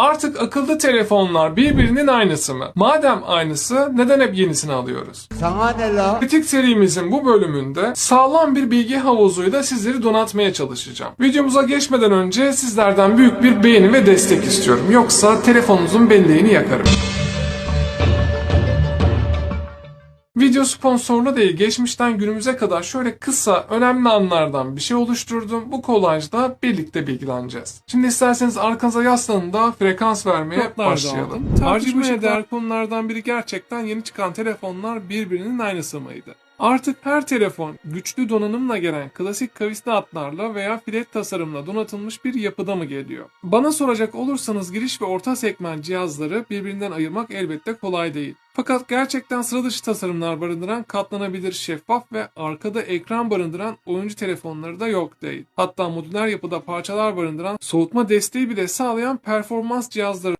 Artık akıllı telefonlar birbirinin aynısı mı? Madem aynısı neden hep yenisini alıyoruz? Sana ne la? Kritik serimizin bu bölümünde sağlam bir bilgi havuzuyla sizleri donatmaya çalışacağım. Videomuza geçmeden önce sizlerden büyük bir beğeni ve destek istiyorum. Yoksa telefonunuzun belleğini yakarım. Video sponsorlu değil, geçmişten günümüze kadar şöyle kısa, önemli anlardan bir şey oluşturdum. Bu kolajda birlikte bilgileneceğiz. Şimdi isterseniz arkanıza yaslanın da frekans vermeye Notlar başlayalım. Tartışmaya değer konulardan biri gerçekten yeni çıkan telefonlar birbirinin aynısı mıydı? Artık her telefon güçlü donanımla gelen klasik kavisli hatlarla veya filet tasarımla donatılmış bir yapıda mı geliyor? Bana soracak olursanız giriş ve orta segment cihazları birbirinden ayırmak elbette kolay değil. Fakat gerçekten sıra dışı tasarımlar barındıran katlanabilir, şeffaf ve arkada ekran barındıran oyuncu telefonları da yok değil. Hatta modüler yapıda parçalar barındıran soğutma desteği bile sağlayan performans cihazları